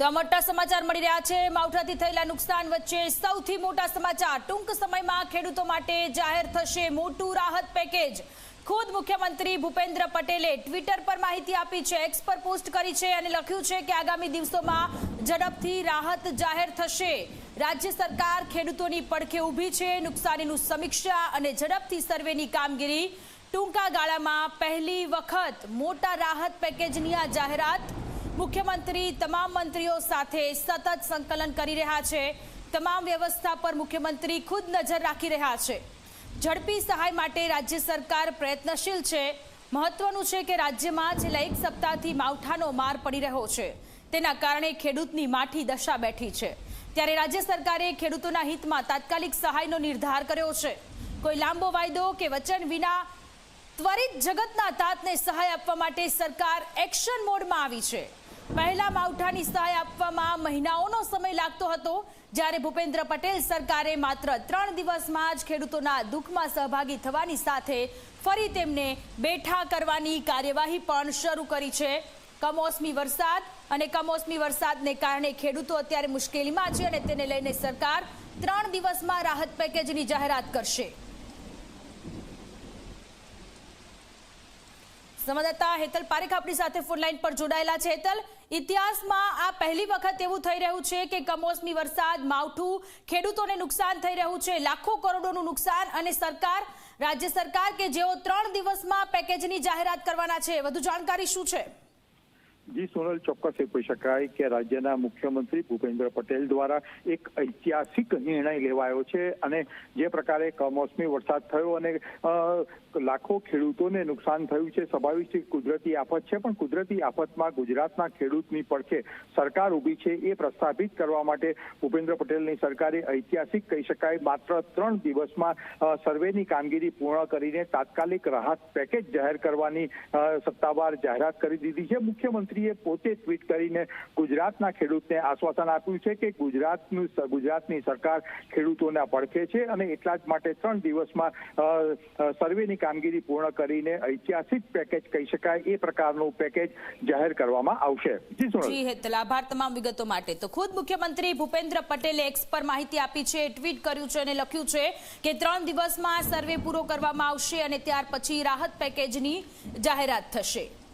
તો મોટા સમાચાર મળી રહ્યા છે. માવઠાથી થયેલા નુકસાન વચ્ચે સૌથી મોટા સમાચાર. ટૂંક સમયમાં ખેડૂતો માટે જાહેર થશે મોટું રાહત પેકેજ. ખુદ મુખ્યમંત્રી ભૂપેન્દ્ર પટેલે ટ્વિટર પર માહિતી આપી છે. એક્સ પર પોસ્ટ કરી છે અને લખ્યું છે કે આગામી દિવસોમાં ઝડપથી રાહત જાહેર થશે. રાજ્ય સરકાર ખેડૂતોની પડખે ઊભી છે. નુકસાનીનું સમીક્ષા અને ઝડપથી સર્વેની કામગીરી ટૂંકા ગાળામાં પહેલી વખત મોટા રાહત પેકેજની આ જાહેરાત મુખ્યમંત્રી, તમામ મંત્રીઓ સાથે સતત સંકલન કરી રહ્યા છે. તમામ વ્યવસ્થા પર મુખ્યમંત્રી ખુદ નજર રાખી રહ્યા છે. ઝડપી સહાય માટે રાજ્ય સરકાર પ્રયત્નશીલ છે. મહત્વનું છે કે રાજ્યમાં છેલ્લા એક સપ્તાહથી માવઠાનો માર પડી રહ્યો છે. તેના કારણે ખેડૂતની માઠી દશા બેઠી છે. ત્યારે રાજ્ય સરકારે ખેડૂતોના હિતમાં તાત્કાલિક સહાયનો નિર્ધાર કર્યો છે. કોઈ લાંબો વાયદો કે વચન વિના ત્વરિત જગતના તાતને સહાય આપવા માટે સરકાર એક્શન મોડમાં આવી છે. પહેલા માવઠાની સહાય આપવામાં મહિનાઓનો સમય લાગતો હતો. જ્યારે ભૂપેન્દ્ર પટેલ સરકારે માત્ર ત્રણ દિવસમાં જ ખેડૂતોના દુઃખમાં સહભાગી થવાની સાથે ફરી તેમને બેઠા કરવાની કાર્યવાહી પણ શરૂ કરી છે. કમોસમી વરસાદ અને કમોસમી વરસાદને કારણે ખેડૂતો અત્યારે મુશ્કેલીમાં છે અને તેને લઈને સરકાર ત્રણ દિવસમાં રાહત પેકેજની જાહેરાત કરશે. સંવાદદાતા હેતલ પારેખ આપણી સાથે ફોનલાઈન પર જોડાયેલા છે. હેતલ, ઇતિહાસમાં આ પહેલી વખત એવું થઈ રહ્યું છે કે કમોસમી વરસાદ, માવઠું, ખેડૂતોને નુકસાન થઈ રહ્યું છે, લાખો કરોડોનું નુકસાન અને સરકાર, રાજ્ય સરકાર કે જેઓ ત્રણ દિવસમાં પેકેજની જાહેરાત કરવાના છે. વધુ જાણકારી શું છે? જી સોનલ, ચોક્કસ એ કહી શકાય કે રાજ્યના મુખ્યમંત્રી ભૂપેન્દ્ર પટેલ દ્વારા એક ઐતિહાસિક નિર્ણય લેવાયો છે અને જે પ્રકારે કમોસમી વરસાદ થયો અને લાખો ખેડૂતોને નુકસાન થયું છે. સ્વાભાવિક છે કુદરતી આફત છે, પણ કુદરતી આફતમાં ગુજરાતના ખેડૂતની પડખે સરકાર ઊભી છે એ પ્રસ્થાપિત કરવા માટે ભૂપેન્દ્ર પટેલની સરકારે ઐતિહાસિક કહી શકાય માત્ર ત્રણ દિવસમાં સર્વેની કામગીરી પૂર્ણ કરીને તાત્કાલિક રાહત પેકેજ જાહેર કરવાની સત્તાવાર જાહેરાત કરી દીધી છે. મુખ્યમંત્રીએ પોતે ટ્વીટ કરીને ગુજરાતના ખેડૂતને આશ્વાસન આપ્યું છે કે ગુજરાતનું ગુજરાતની સરકાર ખેડૂતોના પડખે છે અને એટલા જ માટે ત્રણ દિવસમાં સર્વેની કામગીરી પૂર્ણ કરીને ઐતિહાસિક પેકેજ કહી શકાય, એ પ્રકારનું પેકેજ જાહેર કરવામાં આવશે. જી તમામ વિગતો માટે. તો ખુદ મુખ્યમંત્રી ભૂપેન્દ્ર પટેલે એક્સ પર માહિતી આપી છે ટ્વીટ કર્યું છે અને લખ્યું છે કે ત્રણ દિવસમાં સર્વે પૂરો કરવામાં આવશે અને ત્યાર પછી રાહત પેકેજની જાહેરાત થશે.